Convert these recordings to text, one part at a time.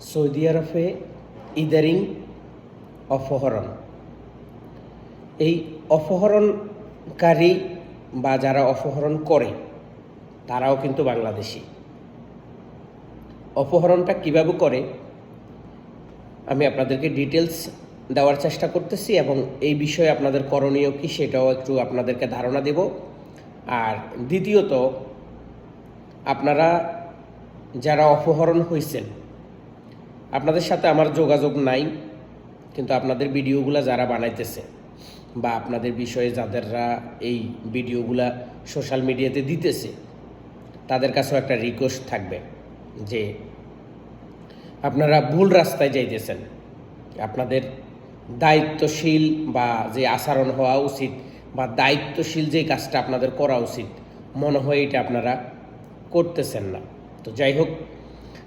Saudi আরবে ইদারিং অপহরণ। এই অপহরণকারী বা যারা অপহরণ করে, তারাও কিন্তু বাংলাদেশি। অপহরণটা কীভাবে করে, আমি আপনাদেরকে ডিটেলস দেওয়ার চেষ্টা করতেছি এবং এই বিষয়ে আপনাদের করণীয় কি সেটাও একটু আপনাদেরকে ধারণা দেব। আর দ্বিতীয়ত, আপনারা যারা অপহরণ হয়েছেন আপনাদের সাথে আমার যোগাযোগ নাই, কিন্তু আপনাদের ভিডিওগুলো যারা বানাইতেছে বা আপনাদের বিষয়ে যাদেররা এই ভিডিওগুলা সোশ্যাল মিডিয়াতে দিতেছে, তাদের কাছেও একটা রিকোয়েস্ট থাকবে যে আপনারা ভুল রাস্তায় যাইতেছেন। আপনাদের দায়িত্বশীল বা যে আচরণ হওয়া উচিত বা দায়িত্বশীল যে কাজটা আপনাদের করা উচিত, মনে হয় এটা আপনারা করতেছেন না। তো যাই হোক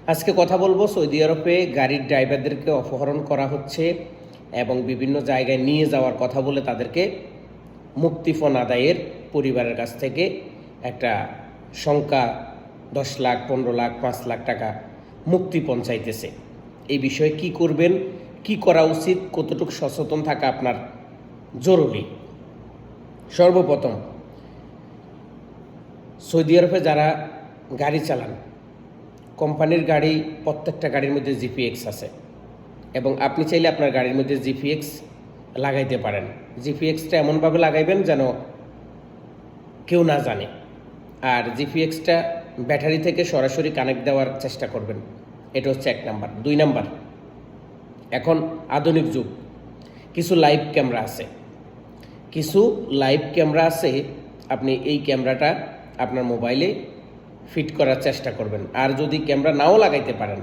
আজকে কথা বলব সৌদি আরবে গাড়ির ড্রাইভারদেরকে অপহরণ করা হচ্ছে এবং বিভিন্ন জায়গায় নিয়ে যাওয়ার কথা বলে তাদেরকে মুক্তিপণ আদায়ের পরিবারের কাছ থেকে একটা সংখ্যা দশ লাখ, পনেরো লাখ, পাঁচ লাখ টাকা মুক্তিপণ চাইতেছে। এই বিষয়ে কি করবেন, কি করা উচিত, কতটুকু সচেতন থাকা আপনার জরুরি? সর্বপ্রথম, সৌদি আরবে যারা গাড়ি চালান কোম্পানির গাড়ি প্রত্যেকটা গাড়ির মধ্যে জিপিএক্স আছে। এবং আপনি চাইলে আপনার গাড়ির মধ্যে জিপিএক্স লাগাইতে পারেন। জিপিএক্সটা এমনভাবে লাগাইবেন যেন কেউ না জানে। আর জিপিএক্সটা ব্যাটারি থেকে সরাসরি কানেক্ট দেওয়ার চেষ্টা করবেন। এটা হচ্ছে এক নাম্বার। দুই নাম্বার, এখন আধুনিক যুগ। কিছু লাইভ ক্যামেরা আছে। কিছু লাইভ ক্যামেরা আছে। আপনি এই ক্যামেরাটা আপনার মোবাইলে ফিট করার চেষ্টা করবেন। আর যদি ক্যামেরা নাও লাগাইতে পারেন,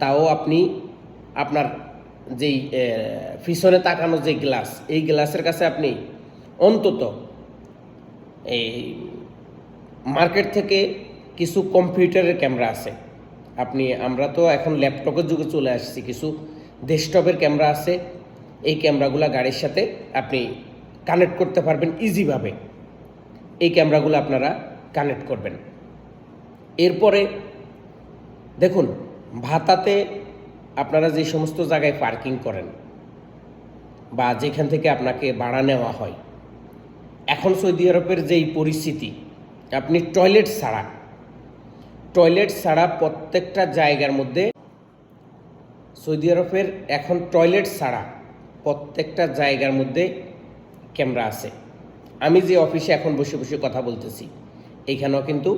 তাও আপনি আপনার যেই পিছনে তাকানো যে গ্লাস, এই গ্লাসের কাছে আপনি অন্তত এই মার্কেট থেকে কিছু কম্পিউটারের ক্যামেরা আছে। আপনি, আমরা তো এখন ল্যাপটপের যুগে চলে আসছি, কিছু ডেস্কটপের ক্যামেরা আছে। এই ক্যামেরাগুলো গাড়ির সাথে আপনি কানেক্ট করতে পারবেন ইজিভাবে এই ক্যামেরাগুলো আপনারা কানেক্ট করবেন। এরপরে দেখুন, ভাতাতে আপনারা যে সমস্ত জায়গায় পার্কিং করেন বা যেখান থেকে আপনাকে ভাড়া নেওয়া হয়, এখন সৌদি আরবের যেই পরিস্থিতি, আপনি টয়লেট ছাড়া টয়লেট ছাড়া প্রত্যেকটা জায়গার মধ্যে সৌদি আরবের এখন টয়লেট ছাড়া প্রত্যেকটা জায়গার মধ্যে ক্যামেরা আছে। আমি যে অফিসে এখন বসে বসে কথা বলতেছি, এখানেও কিন্তু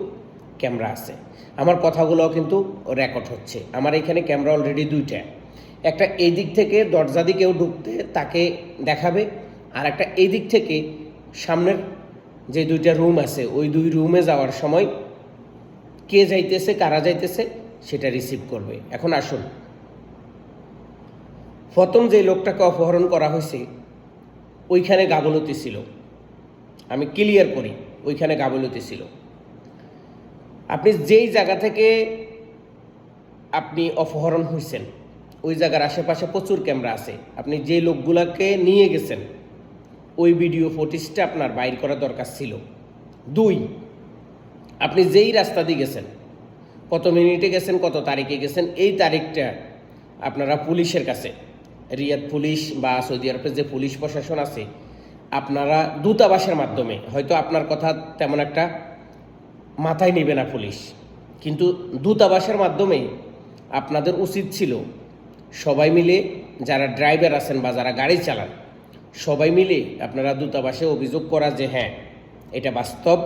ক্যামেরা আছে। আমার কথাগুলোও কিন্তু রেকর্ড হচ্ছে। আমার এখানে ক্যামেরা অলরেডি দুইটা। একটা এই দিক থেকে দরজা দিকেও ঢুকতে তাকে দেখাবে, আর একটা এই দিক থেকে সামনের যে দুইটা রুম আছে, ওই দুই রুমে যাওয়ার সময় কে যাইতেছে, কারা যাইতেছে, সেটা রিসিভ করবে। এখন আসুন। প্রথম যে লোকটাকে অপহরণ করা হয়েছে, ওইখানে গাবলতি ছিল। আমি ক্লিয়ার করি, ওইখানে গাবলতি ছিল। আপনি যেই জায়গা থেকে আপনি অপহরণ হয়েছেন ওই জায়গার আশেপাশে প্রচুর ক্যামেরা আছে। আপনি যে লোকগুলোকে নিয়ে গেছেন, ওই ভিডিও ফুটেজটা আপনার বাইর করা দরকার ছিল। দুই, আপনি যেই রাস্তা দিয়ে গেছেন, কত মিনিটে গেছেন, কত তারিখে গেছেন, এই তারিখটা আপনারা পুলিশের কাছে, রিয়াদ পুলিশ বা সৌদি আরবের যে পুলিশ প্রশাসন আছে, আপনারা দূতাবাসের মাধ্যমে, হয়তো আপনার কথা তেমন একটা মাথায় নেবে না পুলিশ। কিন্তু দূতাবাসের মাধ্যমে আপনাদের উচিত ছিল সবাই মিলে যারা ড্রাইভার আছেন বা যারা গাড়ি চালান, সবাই মিলে আপনারা দূতাবাসে অভিযোগ করা যে হ্যাঁ এটা বাস্তব।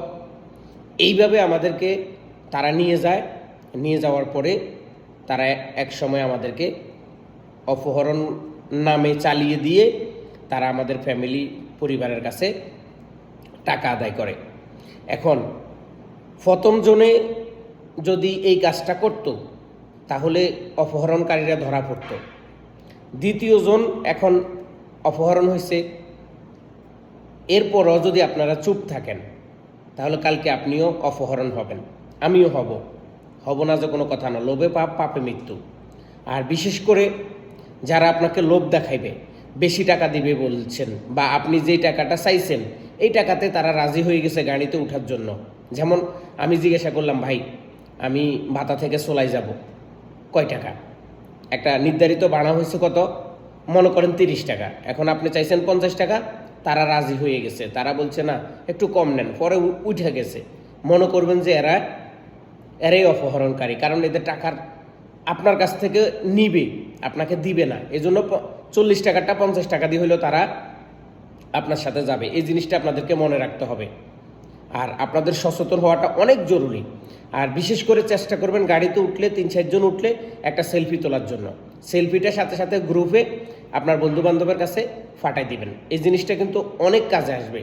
এইভাবে আমাদেরকে তারা নিয়ে যায়। নিয়ে যাওয়ার পরে তারা এক সময় আমাদেরকে অপহরণ নামে চালিয়ে দিয়ে তারা আমাদের ফ্যামিলি, পরিবারের কাছে টাকা আদায় করে। এখন প্রথম জনে যদি এই কাজটা করত, তাহলে অপহরণকারীরা ধরা পড়ত। দ্বিতীয় জন এখন অপহরণ হয়েছে। এরপরও যদি আপনারা চুপ থাকেন, তাহলে কালকে আপনিও অপহরণ হবেন। আমিও হব। হব না যে কোনো কথা না। লোভে পাপ, পাপে মৃত্যু। আর বিশেষ করে যারা আপনাকে লোভ দেখাইবে, বেশি টাকা দিবে বলছেন বা আপনি যেই টাকাটা চাইছেন এই টাকাতে তারা রাজি হয়ে গেছে গাড়িতে ওঠার জন্য। যেমন আমি জিজ্ঞাসা করলাম, ভাই, আমি ভাতা থেকে সোলাই যাব। কয় টাকা? একটা নির্ধারিত বানা হয়েছে কত? মনে করেন তিরিশ টাকা। এখন আপনি চাইছেন পঞ্চাশ টাকা, তারা রাজি হয়ে গেছে। তারা বলছে, না, একটু কম নেন। পরে উঠে গেছে। মনে করবেন যে এরা, এরাই অপহরণকারী, কারণ এদের টাকার আপনার কাছ থেকে নিবে, আপনাকে দিবে না। এজন্য চল্লিশ টাকাটা পঞ্চাশ টাকা দিয়ে হলেও তারা আপনার সাথে যাবে। এই জিনিসটা আপনাদেরকে মনে রাখতে হবে। আর আপনাদের সচেতন হওয়াটা অনেক জরুরি। আর বিশেষ করে চেষ্টা করবেন গাড়িতে উঠলে, তিন চারজন উঠলে একটা সেলফি তোলার জন্য। সেলফিটার সাথে সাথে গ্রুপে আপনার বন্ধু বান্ধবের কাছে ফাটাই দিবেন। এই জিনিসটা কিন্তু অনেক কাজে আসবে।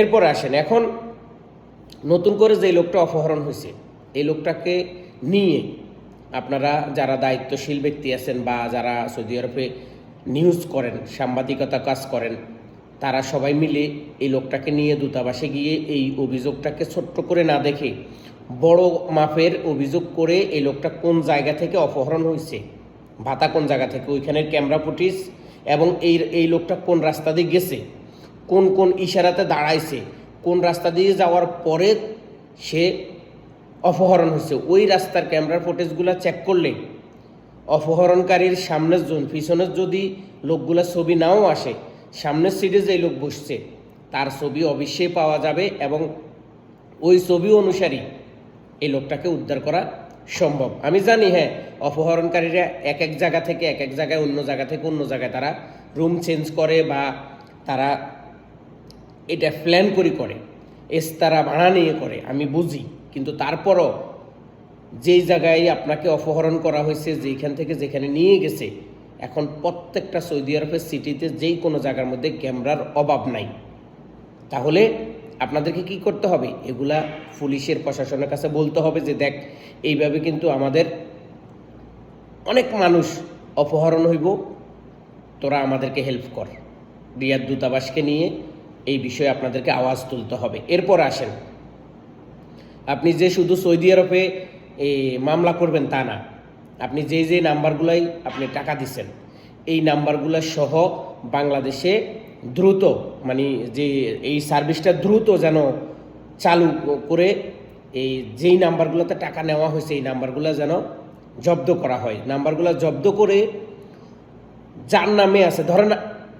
এরপর আসেন, এখন নতুন করে যে লোকটা অপহরণ হয়েছে, এই লোকটাকে নিয়ে আপনারা যারা দায়িত্বশীল ব্যক্তি আছেন বা যারা সৌদি আরবে নিউজ করেন, সাংবাদিকতা কাজ করেন তারা সবাই মিলে এই লোকটাকে নিয়ে দূতাবাসে গিয়ে এই অভিযোগটাকে ছোট্ট করে না দেখে বড় মাপের অভিযোগ করে এই লোকটা কোন জায়গা থেকে অপহরণ হয়েছে, ভাতা কোন জায়গা থেকে ওইখানের ক্যামেরা ফুটেজ এবং এই এই লোকটা কোন রাস্তা দিয়ে গেছে, কোন কোন ইশারাতে দাঁড়াইছে, কোন রাস্তা দিয়ে যাওয়ার পরে সে অপহরণ হয়েছে, ওই রাস্তার ক্যামেরার ফুটেজগুলো চেক করলে অপহরণকারীর সামনের জন, পিছনের যদি লোকগুলা ছবি নাও আসে সামনের সিটে যে লোক বসছে। তার ছবি অবশ্যই পাওয়া যাবে এবং ওই ছবি অনুসারী এই লোকটাকে উদ্ধার করা সম্ভব। আমি জানি হ্যাঁ অপহরণকারীরা এক এক জায়গা থেকে এক এক জায়গায় অন্য জায়গা থেকে অন্য জায়গায় তারা রুম চেঞ্জ করে বা তারা এটা প্ল্যান করে করে এস তারা ভাড়া নিয়ে করে, আমি বুঝি। কিন্তু তারপরও যেই জায়গায় আপনাকে অপহরণ করা হয়েছে যেখান থেকে যেখানে নিয়ে গেছে এখন প্রত্যেকটা সৌদি আরবের সিটিতে যেই কোনো জায়গার মধ্যে ক্যামেরার অভাব নাই। তাহলে আপনাদেরকে কি করতে হবে? এগুলা পুলিশের, প্রশাসনের কাছে বলতে হবে যে, দেখ, এইভাবে কিন্তু আমাদের অনেক মানুষ অপহরণ হইব। তোরা আমাদেরকে হেল্প কর। রিয়াদ দূতাবাসকে নিয়ে এই বিষয়ে আপনাদেরকে আওয়াজ তুলতে হবে। এরপর আসেন। আপনি যে শুধু সৌদি আরবে মামলা করবেন তা না। আপনি যে যে নাম্বারগুলাই আপনি টাকা দিচ্ছেন এই নাম্বারগুলো সহ বাংলাদেশে দ্রুত মানে যে এই সার্ভিসটা দ্রুত যেন চালু করে এই যেই নাম্বারগুলোতে টাকা নেওয়া হয়েছে, এই নাম্বারগুলো যেন জব্দ করা হয়। নাম্বারগুলো জব্দ করে যার নামে আছে, ধরেন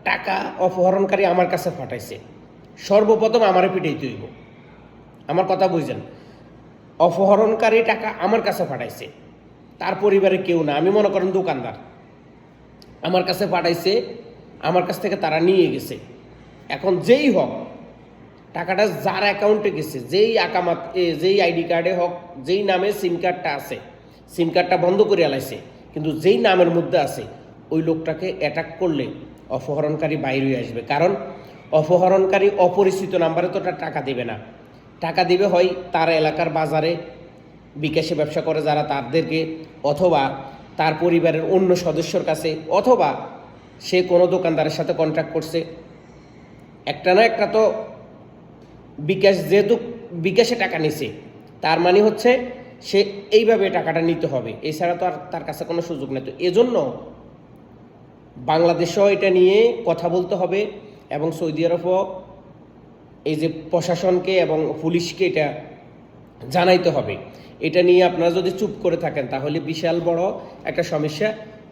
টাকা অপহরণকারী আমার কাছে পাঠাইছে, সর্বপ্রথম আমারে পিটাইতে হইব। আমার কথা বুঝছেন? অপহরণকারী টাকা আমার কাছে পাঠাইছে। তার পরিবারে কেউ না। আমি মনে করেন দোকানদার। আমার কাছে পাঠাইছে, আমার কাছ থেকে তারা নিয়ে গেছে। এখন যেই হোক, টাকাটা যার অ্যাকাউন্টে গেছে, যেই আকামাত যেই আইডি কার্ডে হোক, যেই নামে সিম কার্ডটা আছে সিম কার্ডটা বন্ধ করে আলাইছে, কিন্তু যেই নামের মধ্যে আছে, ওই লোকটাকে অ্যাটাক করলে অপহরণকারী বাইরে আসবে। কারণ অপহরণকারী অপরিচিত নাম্বারে তো টাকা দেবে না। টাকা দিবে হয় তার এলাকার বাজারে বিকাশে ব্যবসা করে যারা তাদেরকে, অথবা তার পরিবারের অন্য সদস্যর কাছে, অথবা সে কোনো দোকানদারের সাথে কন্ট্যাক্ট করছে। একটা না একটা তো বিকাশ যেহেতু বিকাশে টাকা নিছে, তার মানে হচ্ছে সে এইভাবে টাকাটা নিতে হবে। এছাড়া তো আর তার কাছে কোনো সুযোগ নেই। তো এজন্য বাংলাদেশেও এটা নিয়ে কথা বলতে হবে এবং সৌদি আরবও এই যে প্রশাসনকে এবং পুলিশকে এটা জানাইতে হবে। এটা নিয়ে আপনারা যদি চুপ করে থাকেন, তাহলে বিশাল বড় একটা সমস্যা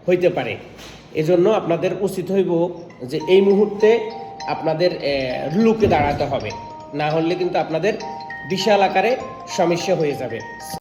হইতে পারে। এজন্য আপনাদের উচিত হইব যে এই মুহূর্তে আপনাদের লুকে দাঁড়াতে হবে। না হলে কিন্তু আপনাদের বিশাল আকারে সমস্যা হয়ে যাবে।